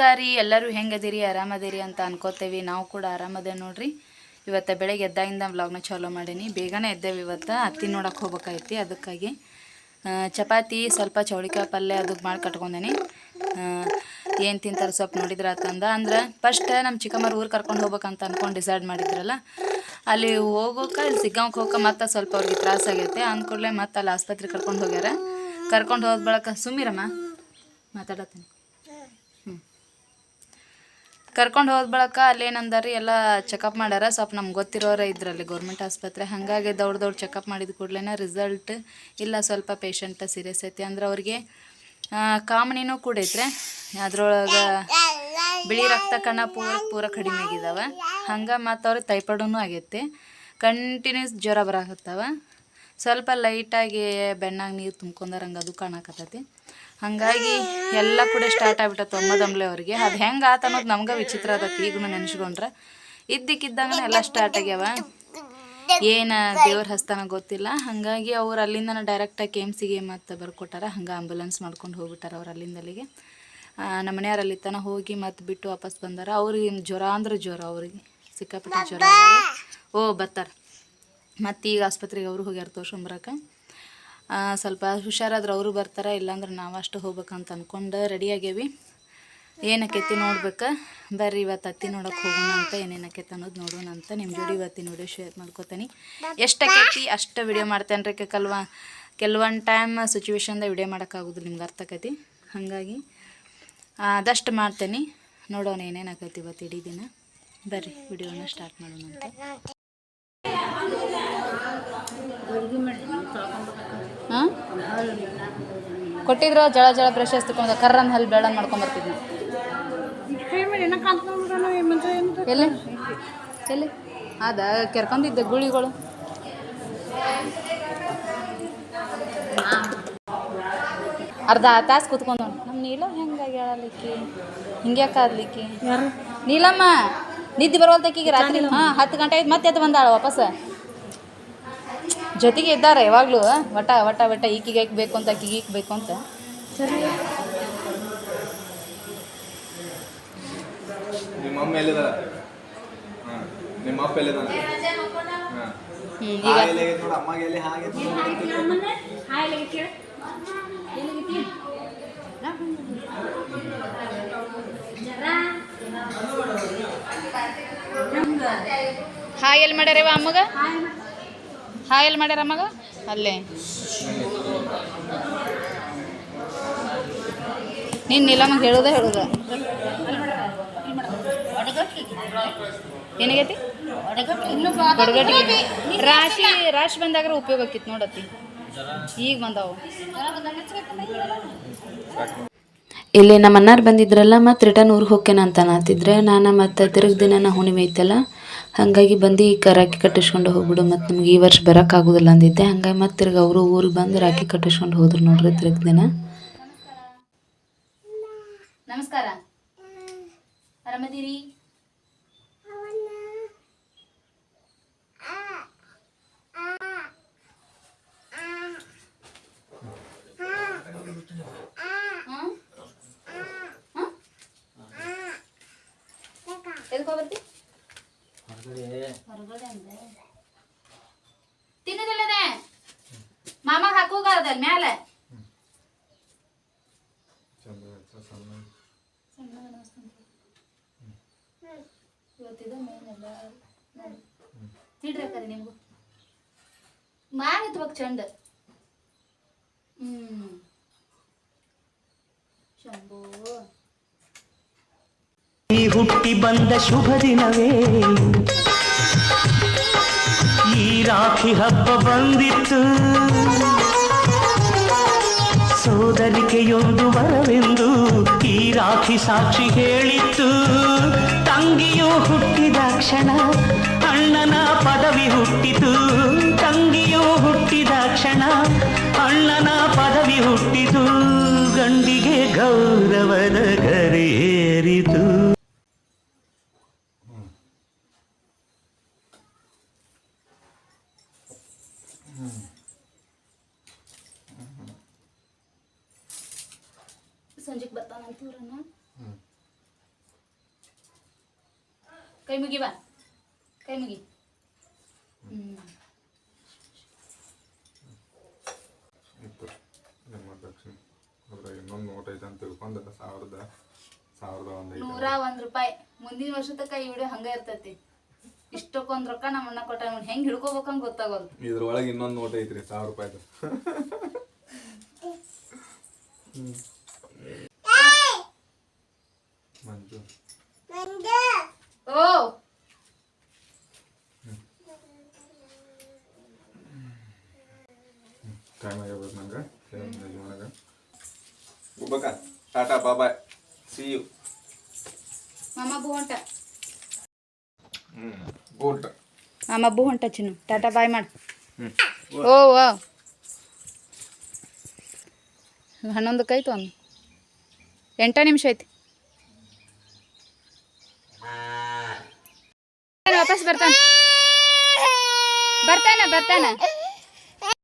ನಮಸ್ಕಾರ ಎಲ್ಲರೂ ಹೆಂಗದಿರಿ ಆರಾಮದಿರಿ ಅಂತ ಅನ್ಕೋತೇವಿ. ನಾವು ಕೂಡ ಆರಾಮದೇ ನೋಡ್ರಿ. ಇವತ್ತು ಬೆಳಗ್ಗೆ ಎದ್ದಾಗಿಂದ ವ್ಲಾಗ್ನ ಚಾಲೋ ಮಾಡೀನಿ. ಬೇಗನೆ ಎದ್ದೇವೆ ಇವತ್ತು. ಅತ್ತಿ ನೋಡಕ್ಕೆ ಹೋಗ್ಬೇಕಾಯ್ತಿ ಅದಕ್ಕಾಗಿ ಚಪಾತಿ, ಸ್ವಲ್ಪ ಚೌಳಿಕಾಯಿ ಪಲ್ಯ ಅದಕ್ಕೆ ಮಾಡಿ ಕಟ್ಕೊಂಡೇನಿ. ಏನು ತಿಂತಾರೆ ಸ್ವಲ್ಪ ನೋಡಿದ್ರ ತಂದ. ಅಂದ್ರೆ ಫಸ್ಟ್ ನಮ್ಮ ಚಿಕ್ಕಮ್ಮರು ಊರು ಕರ್ಕೊಂಡು ಹೋಗ್ಬೇಕಂತ ಅಂದ್ಕೊಂಡು ಡಿಸೈಡ್ ಮಾಡಿದ್ರಲ್ಲ, ಅಲ್ಲಿ ಹೋಗೋಕೆ ಇಲ್ಲಿ ಸಿಗೋಕೆ ಹೋಗಕ್ಕೆ ಮತ್ತೆ ಸ್ವಲ್ಪ ಅವ್ರಿಗೆ ತ್ರಾಸ ಆಗೈತೆ. ಅಂದ್ಕೂಡ್ಲೆ ಮತ್ತೆ ಅಲ್ಲಿ ಆಸ್ಪತ್ರೆಗೆ ಕರ್ಕೊಂಡು ಹೋಗ್ಯಾರ. ಕರ್ಕೊಂಡು ಹೋದ ಬಳಕ ಸುಮ್ಮಿರಮ್ಮ ಮಾತಾಡತ್ತೀನಿ. ಕರ್ಕೊಂಡು ಹೋದ ಬಳಕ ಅಲ್ಲೇನಂದಾರಿ ಎಲ್ಲ ಚೆಕಪ್ ಮಾಡ್ಯಾರ. ಸ್ವಲ್ಪ ನಮ್ಗೆ ಗೊತ್ತಿರೋರ ಇದ್ರಲ್ಲಿ ಗೌರ್ಮೆಂಟ್ ಆಸ್ಪತ್ರೆ. ಹಾಗಾಗಿ ದೌಡ್ ದೌಡ್ ಚೆಕಪ್ ಮಾಡಿದ ಕೂಡಲೇ ರಿಸಲ್ಟ್ ಇಲ್ಲ ಸ್ವಲ್ಪ ಪೇಷಂಟ್ ಸೀರಿಯಸ್ ಐತಿ. ಅಂದ್ರೆ ಅವ್ರಿಗೆ ಕಾಮಣಿನೂ ಕೂಡ ಐತ್ರೆ. ಅದ್ರೊಳಗೆ ಬಿಳಿ ರಕ್ತ ಕಣ ಪೂರ ಪೂರ ಕಡಿಮೆ ಆಗಿದಾವ. ಹಂಗೆ ಮತ್ತು ಅವ್ರಿಗೆ ಟೈಫಾಯ್ಡೂ ಆಗೈತಿ. ಕಂಟಿನ್ಯೂಸ್ ಜ್ವರ ಬರಾಕತ್ತಾವ. ಸ್ವಲ್ಪ ಲೈಟಾಗಿ ಬೆಣ್ಣಾಗ ನೀರು ತುಂಬ್ಕೊಂಡಾರ ಹಂಗೆ ಅದು ಕಾಣಕತ್ತೈತಿ. ಹಾಗಾಗಿ ಎಲ್ಲ ಕೂಡ ಸ್ಟಾರ್ಟ್ ಆಗ್ಬಿಟ್ಟತ್ತು ಒಮ್ಮದಮ್ಲೆ ಅವ್ರಿಗೆ. ಅದು ಹೆಂಗೆ ಆತ ಅನ್ನೋದು ನಮ್ಗೆ ವಿಚಿತ್ರ ಅದಕ್ಕೆ ಈಗೂ ನೆನೆಸ್ಕೊಂಡ್ರೆ. ಇದ್ದಕ್ಕಿದ್ದಂಗೆ ಎಲ್ಲ ಸ್ಟಾರ್ಟ್ ಆಗ್ಯಾವ. ಏನು ದೇವ್ರ ಹಸ್ತನ ಗೊತ್ತಿಲ್ಲ. ಹಾಗಾಗಿ ಅವ್ರು ಅಲ್ಲಿಂದ ಡೈರೆಕ್ಟಾಗಿ ಕೆ ಎಂ ಸಿಗೆ ಮತ್ತೆ ಬರ್ಕೊಟ್ಟಾರ. ಹಂಗೆ ಆಂಬುಲೆನ್ಸ್ ಮಾಡ್ಕೊಂಡು ಹೋಗ್ಬಿಟ್ಟಾರ ಅವ್ರು ಅಲ್ಲಿಂದ ಅಲ್ಲಿಗೆ ಆ, ನಮ್ಮ ಮನೆಯವ್ರು ಅಲ್ಲಿ ತನಕ ಹೋಗಿ ಮತ್ತೆ ಬಿಟ್ಟು ವಾಪಸ್ ಬಂದಾರ. ಅವ್ರಿಗೆ ಜ್ವರ ಅಂದ್ರೆ ಜ್ವರ ಅವ್ರಿಗೆ. ಸಿಕ್ಕಾಪಟ್ಟೆ ಜ್ವರ ಓ ಬರ್ತಾರ. ಮತ್ತು ಈಗ ಆಸ್ಪತ್ರೆಗೆ ಅವರು ಹೋಗ್ಯಾರ ತೋರ್ಸ್ಕೊಂಬರಕ್ಕೆ ಸ್ವಲ್ಪ ಹುಷಾರಾದ್ರೆ ಅವರು ಬರ್ತಾರೆ ಇಲ್ಲಾಂದ್ರೆ ನಾವು ಅಷ್ಟು ಹೋಗ್ಬೇಕಂತ ಅಂದ್ಕೊಂಡು ರೆಡಿಯಾಗೇವಿ ಏನಕ್ಕೆತ್ತಿ ಏನಕ್ಕೈತಿ ನೋಡ್ಬೇಕು? ಬರ್ರಿ ಇವತ್ತು ಅತ್ತಿ ನೋಡಕ್ಕೆ ಹೋಗೋಣ ಅಂತ ಏನೇನಕ್ಕೈತೆ ಅನ್ನೋದು ನೋಡೋಣ ಅಂತ ನಿಮ್ಮ ಜೋಡಿ ಇವತ್ತಿನ ವಿಡಿಯೋ ಶೇರ್ ಮಾಡ್ಕೋತೀನಿ. ಎಷ್ಟಕ್ಕೆತ್ತಿ ಅಷ್ಟು ವಿಡಿಯೋ ಮಾಡ್ತೇನೆ ರೀ ಕಲ್ವ? ಕೆಲವೊಂದು ಟೈಮ್ ಸಿಚುವೇಶನ್ದಾಗ ವಿಡಿಯೋ ಮಾಡೋಕ್ಕಾಗೋದು ನಿಮ್ಗೆ ಅರ್ಥ ಆಕೈತಿ? ಹಾಗಾಗಿ ಅದಷ್ಟು ಮಾಡ್ತೇನೆ. ನೋಡೋಣ ಏನೇನಾಕೈತಿ ಇವತ್ತು ಇಡೀ ದಿನ. ಬರ್ರಿ ವಿಡಿಯೋನ ಸ್ಟಾರ್ಟ್ ಮಾಡೋಣ ಅಂತ ಹಾಂ ಕೊಟ್ಟಿದ್ರು ಜಳ ಜಳ ಬ್ರಷ್ ತಗೊಂಡು ಕರ್ರನ್ ಹಲ್ಲಿ ಬೇಡ ಮಾಡ್ಕೊಂಬರ್ತಿದ್ವಿ ಎಲ್ಲಿ? ಎಲ್ಲಿ? ಅದ ಕೆರ್ಕೊಂಡಿದ್ದೆ ಗುಳಿಗಳು. ಅರ್ಧ ತಾಸು ಕುತ್ಕೊಂಡು ನಮ್ಮ ನೀಲ ಹೆಂಗಾಗಿ ಹೇಳಲಿಕ್ಕೆ ಹಿಂಗ್ಯಾಕ ಆದ್ಲಿಕ್ಕಿ? ನೀಲಮ್ಮ ನಿದ್ದೆ ಬರೋಲ್ತಕ್ಕಿಗೆ ರಾತ್ರಿ ಹಾಂ ಹತ್ತು ಗಂಟೆ ಆಯ್ತು ಮತ್ತೆ ಬಂದಾಳ ವಾಪಸ್? ಜೊತೆಗೆ ಇದ್ದಾರೆ ಯಾವಾಗಲೂ ವಟ ವಟ ವಟ ಈಕಿಗೆ ಬೇಕು ಅಂತ ಆಕಿಗೆ ಬೇಕು ಅಂತ. ನಿಮ್ಮ ಅಮ್ಮ ಹಾಂ ನಿಮ್ಮ ಅಪ್ಪ ಎಲ್ಲಿದಾನ? ಹಾಂ. ಹ್ಞೂ ಈಗ ಎಲ್ಲಿ ನೋಡು ಅಮ್ಮಗೆ ಎಲ್ಲಿ ಹಾಗೆ ಹಾಯ್ ಎಲ್ಲಿ ಮಾಡ್ಯಾರವ ಅಮ್ಮಗ? ಹಾಯ್ ಎಲ್ಲಿ ಮಾಡ್ಯಾರ ಮಗ ಅಲ್ಲೇ. ನೀನು ನೀಲಮ್ಮಗೆ ಹೇಳುದ ಹೇಳೋದ. ಏನಾಗೈತಿ? ರಾಶಿ ರಾಶಿ ಬಂದಾಗ ಉಪಯೋಗ ಆಕಿತ್ತು ನೋಡತ್ತಿ ಈಗ ಬಂದಾವು. ಇಲ್ಲಿ ನಮ್ಮ ಅನ್ನಾರು ಬಂದಿದ್ರಲ್ಲ ಮತ್ತೆ ರಿಟರ್ನ್ ಊರಿಗೆ ಹೋಗ್ತೇನೆ ಅಂತ ಅನ್ನತ್ತಿದ್ರೆ ನಾನು ಮತ್ತು ತಿರುಗಿ ದಿನ ಹುಣ್ಣಿಮೆ ಐತಲ್ಲ ಹಾಗಾಗಿ ಬಂದು ಈಗ ರಾಖಿ ಕಟ್ಟಿಸ್ಕೊಂಡು ಹೋಗ್ಬಿಡು, ಮತ್ತು ನಿಮ್ಗೆ ಈ ವರ್ಷ ಬರೋಕ್ಕಾಗೋದಿಲ್ಲ ಅಂದಿದ್ದೆ. ಹಂಗಾಗಿ ಮತ್ತೆ ತಿರ್ಗಿ ಅವರು ಊರಿಗೆ ಬಂದು ರಾಖಿ ಕಟ್ಟಿಸ್ಕೊಂಡು ಹೋದ್ರು ನೋಡ್ರಿ ತಿರ್ಗಿ ದಿನ. ನಮಸ್ಕಾರ. ಆರಾಮದಿರಿ? ಎದಕ್ಕೆ ಹೊರಗಡೆ ಅಂದ್ರೆ ತಿನ್ನದಿಲ್ಲದೆ ಮಾಮಾಗ ಹಾಕೋಗಾರದಲ್ಲಿ ಮ್ಯಾಲೆ ಇವತ್ತಿದ ಮೇನ್ ಎಲ್ಲ ನೋಡಿ ತಿಡ್ರಿ ಅಕ್ಕರಿ ನಿಮ್ಗೂ ಮ್ಯಾಗ ಎತ್ಬೇಕು ಚಂದ ಹ್ಮ್ ಶಂಭೋ ಈ ಹುಟ್ಟಿ ಬಂದ ಶುಭ ದಿನವೇ ಈ ರಾಖಿ ಹಬ್ಬ ಬಂದಿತ್ತು. ಸೋದರಿಕೆಯೊಂದು ವರವೆಂದು ಈ ರಾಖಿ ಸಾಕ್ಷಿ ಹೇಳಿತ್ತು. ತಂಗಿಯು ಹುಟ್ಟಿದ ಕ್ಷಣ ಅಣ್ಣನ ಪದವಿ ಹುಟ್ಟಿತು. ತಂಗಿಯು ಹುಟ್ಟಿದ ಕ್ಷಣ ಅಣ್ಣನ ಪದವಿ ಹುಟ್ಟಿತು. ಗಂಡಿಗೆ ಗೌರವದ ಕೈ ಮುಗಿ ಬಾ. ಕೈ ಮುಗಿ. ಇನ್ನೊಂದು ನೋಟ್ ಐತೆ ಅಂತ ತಿಳ್ಕೊಂಡು. ಸಾವಿರದ ಸಾವಿರದ ಒಂದು ನೂರ ಒಂದ್ ರೂಪಾಯಿ. ಮುಂದಿನ ವರ್ಷ ತಕ್ಕ ಈ ವಿಡಿಯೋ ಹಂಗ ಇರ್ತೈತಿ. ಇಷ್ಟಕ್ಕೊಂದ್ ರೊಕ್ಕ ನಮ್ಮ ಅಣ್ಣ ಕೊಟ್ಟ ಹೆಂಗ್ ಹಿಡ್ಕೋಬೇಕಂತ ಗೊತ್ತಾಗೋದು. ಇದ್ರೊಳಗೆ ಇನ್ನೊಂದು ನೋಟ್ ಐತ್ರಿ ಸಾವಿರ ರೂಪಾಯಿದು. ಮಂಜು ಓ ಟೈಮ್ ಆಗಿರ್ಬೋದು ನಂಗೆ ಯಜಮಾನಾಗ ಹೋಗ್ಬೇಕ ಟಾಟಾ ಬಾಬಾಯ್ ಸಿ ಯು ಮಾಮ ಬೂ ಹೊಂಟ ಹ್ಞೂ ಊಟ ಮಾಮ ಬೂ ಹೊಂಟ ಚಿನ್ನು ಟಾಟಾ ಬಾಯ್ ಮಾಡು ಓ ಓ ವಾ ಹನ್ನೊಂದಕ್ಕೆ ಆಯ್ತು ಒಂದು ಎಂಟ ನಿಮಿಷ ಐತಿ ವಾಪಸ್ ಬರ್ತಾನೆ. ಬರ್ತಾನೆ ಬರ್ತಾನೆ.